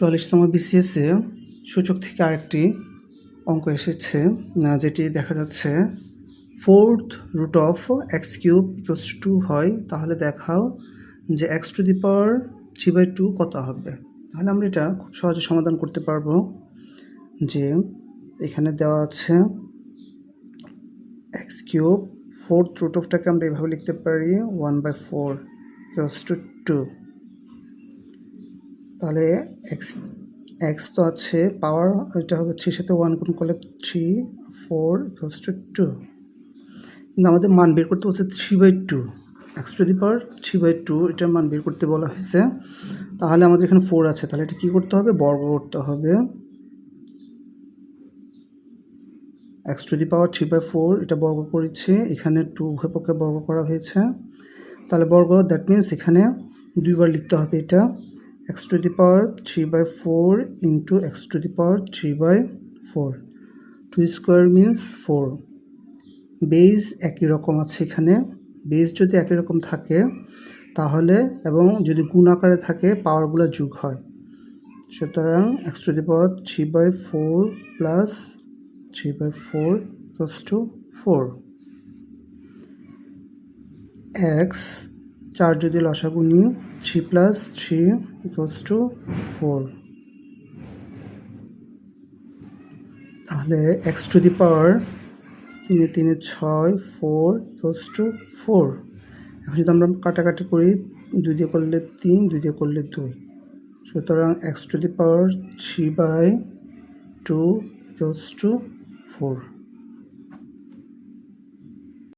চুয়াল্লিশতম বিসিএসে সূচক থেকে আরেকটি অঙ্ক এসেছে যেটি দেখা যাচ্ছে fourth root of x cube equals two হয়, তাহলে দেখাও যে x to the power three by two কত হবে। তাহলে আমরা এটা খুব সহজে সমাধান করতে পারব যে এখানে দেওয়া আছে এক্স কিউব ফোর্থ রুট অফটাকে আমরা এভাবে লিখতে পারি one by four equals two two তাহলে এক্স এক্স তো আছে পাওয়ার এটা হবে থ্রির সাথে ওয়ান গুণ করলে three four equals two two কিন্তু আমাদের মান বের করতে বলছে three by two x to the power three by two এটার মান বের করতে বলা হয়েছে। তাহলে আমাদের এখানে ফোর আছে, তাহলে এটা কী করতে হবে? বর্গ করতে হবে। X to the power three by four এটা বর্গ করেছি, এখানে টু উভয় পক্ষে বর্গ করা হয়েছে। তাহলে বর্গ দ্যাট মিনস এখানে দুইবার লিখতে হবে এটা। X to the power three by four into x to the power three by four. Two square means four. Base একই রকম আছে এখানে। বেজ যদি একই রকম থাকে, তাহলে এবং যদি গুণ আকারে থাকে, পাওয়ারগুলো যোগ হয়। সুতরাং x to the power three by four plus three by four equals to four. X চার যদি লসাগু নিই three plus three equals to four তাহলে এক্স টু দি পাওয়ার তিনে তিনে ছয় ফোর ইকুয়ালস টু ফোর এখন যদি আমরা কাটাকাটি করি, দুই দিয়ে করলে তিন, দুই দিয়ে করলে দুই। সুতরাং x to the power three by two equals to four